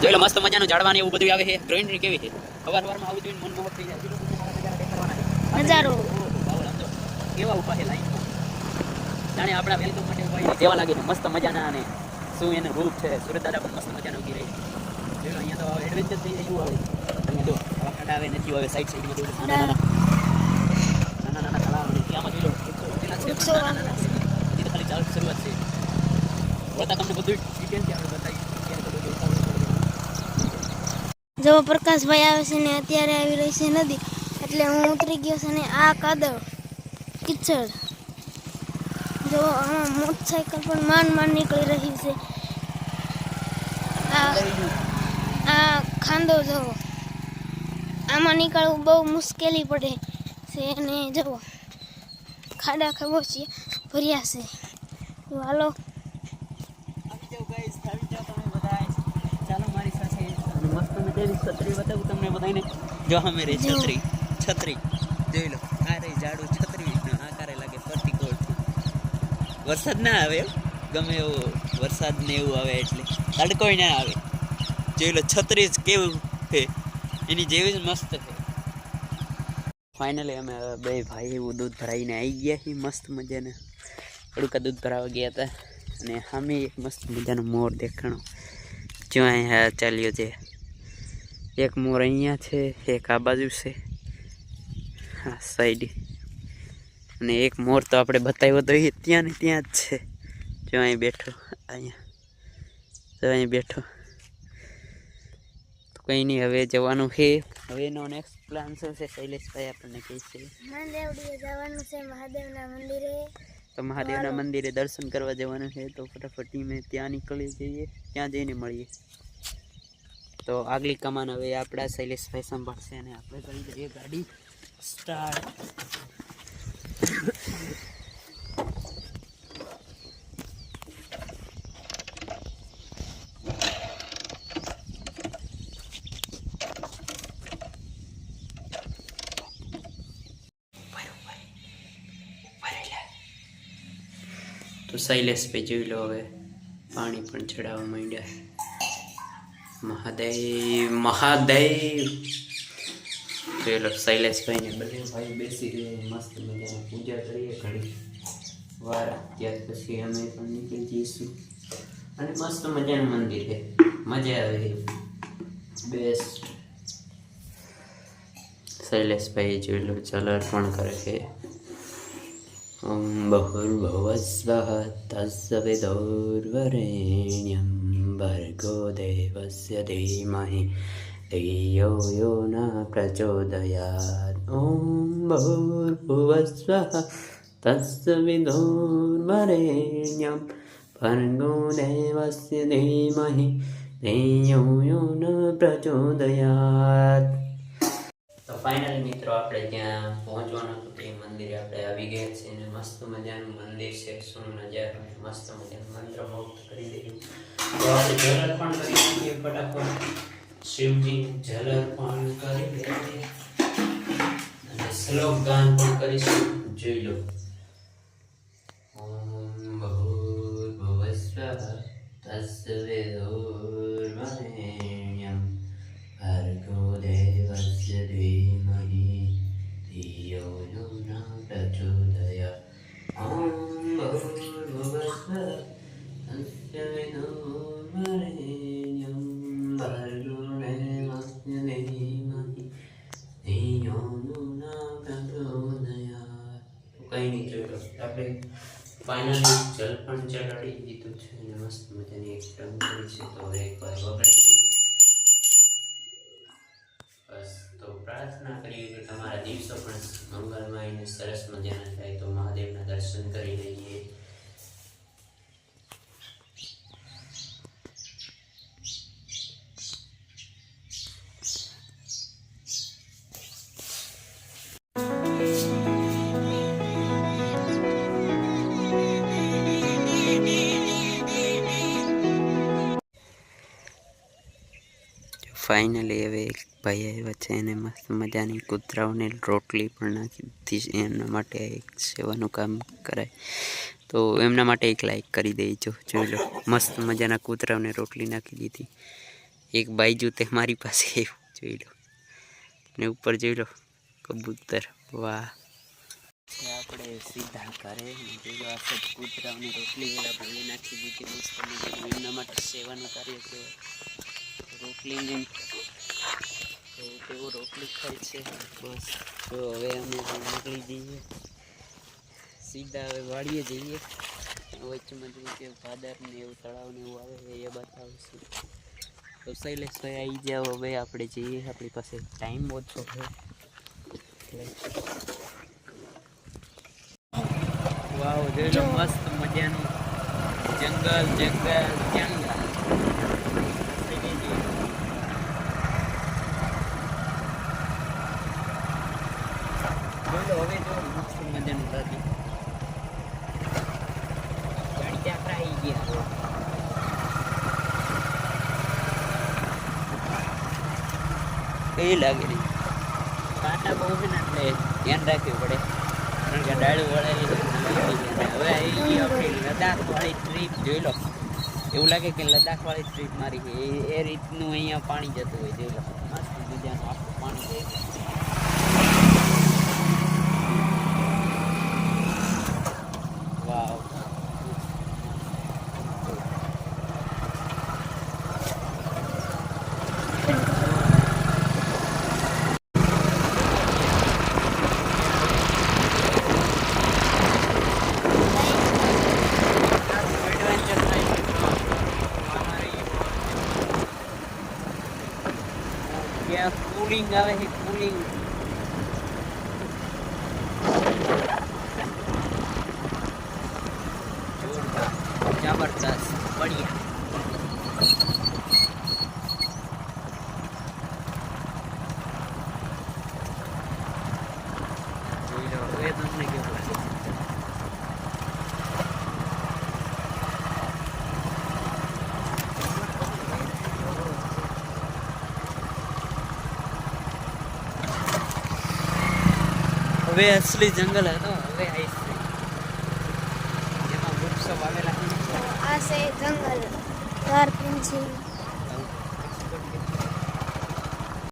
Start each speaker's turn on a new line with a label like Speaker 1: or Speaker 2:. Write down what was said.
Speaker 1: જોઈ લો મસ્ત મજાનું ઝાડવાનું એવું બધું આવે છે. ગ્રીનરી કેવી છે? સવાર સવારમાં આવું જોઈને મનમોહક થઈ જાય.
Speaker 2: નજારો
Speaker 1: કેવા ઊભા છે લાઈન જાણે આપણા વેલકમ માટે ઊભા છે કેવા લાગે છે? મસ્ત મજાના અને શું એનું રૂપ છે? સુરત દાદા પણ મસ્ત મજાનું ઊભી રહી છે. અહીંયા તો એડવેન્ચર થઈ જાય એવું આવે તમે જો આવા ખાડા આવે નથી આવે સાઈડ સાઈડમાં નાના નાના નાના નાના તળાવ અને ત્યાંમાં જોઈ લો વૃક્ષો છે ખાલી ચાલુ શરૂઆત છે.
Speaker 2: જો પ્રકાશભાઈ આવે છે ને અત્યારે આવી રહી છે નદી, એટલે હું ઉતરી ગયો છે ને આ કાદવ કિચડ જો આમાં મોટરસાયકલ પણ માંડ માંડ નીકળી રહી છે. આ ખાંદો જવો આમાં નીકળવું બહુ મુશ્કેલી પડે છે અને જવો ખાડા ખબોચી ભર્યા છે. હાલો.
Speaker 1: આવી આવી જાઓ તમે બધાય. ચાલો મારી સાથે મસ્ત મજાની છત્રી બતાવું તમને બધાને જો અમે રે છત્રી છત્રી. જોઈ લો આ રે છત્રી. આકારે લાગે વરસાદ ના આવે ગમે એવો વરસાદ ને એવું આવે એટલે. તડકોય ના આવે. જોઈ લો છત્રી જ કેવું છે. એની જેવી જ મસ્ત છે. ફાઇનલી અમે બે ભાઈ એવું દૂધ ભરાઈને આવી ગયા છીએ મસ્ત મજાને. થોડુંક દૂધ ભરાવા ગયા હતા. અને સામે એક મસ્ત મજાનો મોર દેખાણો. જો અહીંયા ચાલ્યો છે. એક મોર અહીંયા છે, એક આ બાજુ છે. હા સાઈડ અને એક મોર તો આપણે બતાવ્યો તો એ ત્યાં ને ત્યાં જ છે. જો અહીં બેઠો, અહીંયા. જો અહીં બેઠો. તો કંઈ નહીં, હવે જવાનું છે. હવે એનો નેક્સ્ટ પ્લાન શું છે? શૈલેષભાઈ આપણને કહે છે
Speaker 2: છે, મહાદેવના મંદિરે.
Speaker 1: તો મહાદેવના મંદિરે દર્શન કરવા જવાનું છે તો ફટાફટ ટીમે ત્યાં નીકળી જઈએ ત્યાં જઈને મળીએ. તો આગલી કમાન હવે આપણા શૈલેષભાઈ સંભાળશે અને આપણે કરી દઈએ ગાડી સ્ટાર્ટ તો શૈલેષભાઈ જોઈ લો હવે. પાણી પણ ચડાવવા માંડ્યા. મહાદેવ મહાદેવ. જોઈ લો શૈલેષભાઈને બંને ભાઈ બેસી રહીએ મસ્ત મજાની પૂજા કરીએ ઘડી વાર ત્યાર પછી અમે પણ નીકળી જઈશું. અને મસ્ત મજાનું મંદિર છે. મજા આવે. બેસ્ટ શૈલેષભાઈ જોઈ લો, જલ અર્પણ કરે છે. ॐ भभूर्भुवः स्वः तस्य विधौर्वरेण्यं भर्गोदेवस्य धीमहि दैयो न प्रचोदयात्। ॐ बहुर्भुवस्वः स्वः तस्य विधोर्वरेण्यं भर्गोदेवस्य धीमहि यो न प्रचोदयात्। ફાઇનલી મિત્રો, આપણે ત્યાં પહોંચવાનું હતું તે મંદિરે આપણે આવી ગયા છે અને મસ્ત મજાનું મંદિર છે શું નજારો મસ્ત મજાનું મંત્ર મુક્ત કરી દઈએ તો આપણે જલ અર્પણ કરી શકીએ ફટાફટ. શિવજી જલ અર્પણ કરી દઈએ અને શ્લોક ગાન પણ કરીશું. જોઈ લો. ઓમ ભૂર્ભુવસ્વ તસ્ય ફાઇનલી જલ પણ ચડાડી દીધું છે અને મસ્ત મજાની એક ટંગ કરી છે. તો હવે એકવાર દઈએ. બસ, તો પ્રાર્થના કરીએ કે તમારા દિવસો પણ મંગલમય અને સરસ મજાના થાય. તો મહાદેવના દર્શન કરી લઈએ. ફાઇનલી હવે એક ભાઈ આવ્યા છે એને મસ્ત મજાની કૂતરાઓને રોટલી પણ નાખી દીધી છે. એમના માટે એક સેવાનું કામ કરાય. તો એમના માટે એક લાઈક કરી દેજો. જોઈ લો, મસ્ત મજાના કૂતરાઓને રોટલી નાખી દીધી. એક બાઈજુ તે મારી પાસે આવ્યું, જોઈ લો. ને ઉપર જોઈ લો, કબૂતર. વાહ. આપણે સીધા ઘરે કૂતરાઓને રોટલી નાખી દીધી. મસ્ત મજાનું એમના માટે સેવાનું કાર્ય કહેવાય. રોટલી ને તો તેઓ રોટલી ખાય છે? બસ. તો હવે અમે નીકળી જઈએ. સીધા હવે વાળીએ જઈએ. વચમાં જોઈએ કે ભાદર ને એવું તળાવ ને એવું આવે, એ બતાવશું. તો શૈલેષભાઈ આવી જાઓ હવે આપણે જઈએ. આપણી પાસે ટાઈમ ઓછો એટલે. વાવ મસ્ત મજાનું જંગલ જંગલ જંગલ બોલો હવે જો મસ્ત મજાનું લાગે ગાડી ત્યાં આવી ગયા એ લાગે નહીં કાંટા બહુ છે ને એટલે ધ્યાન રાખવું પડે. કારણ કે ડાળું વળેલી હવે આવી આપણી ટ્રીપ જોઈ લો. એવું લાગે કે લદ્દાખવાળી ટ્રીપ મારી છે. એ એ રીતનું અહીંયા પાણી જતું હોય જોઈ લો. મસ્ત મજાનું આખું પાણી જાય વાવ એડવેન્ચર થાય ત્યાં કુલિંગ આવે છે કુલિંગ જબરદસ્ત બઢિયા. જોઈ લો હવે તમને કેવું લાગે છે હવે અસલી જંગલ હતો, હવે આઈસ છે. એમાં વૃક્ષો વાવેલા છે.
Speaker 2: આ છે જંગલ ધાર પેન્સિલ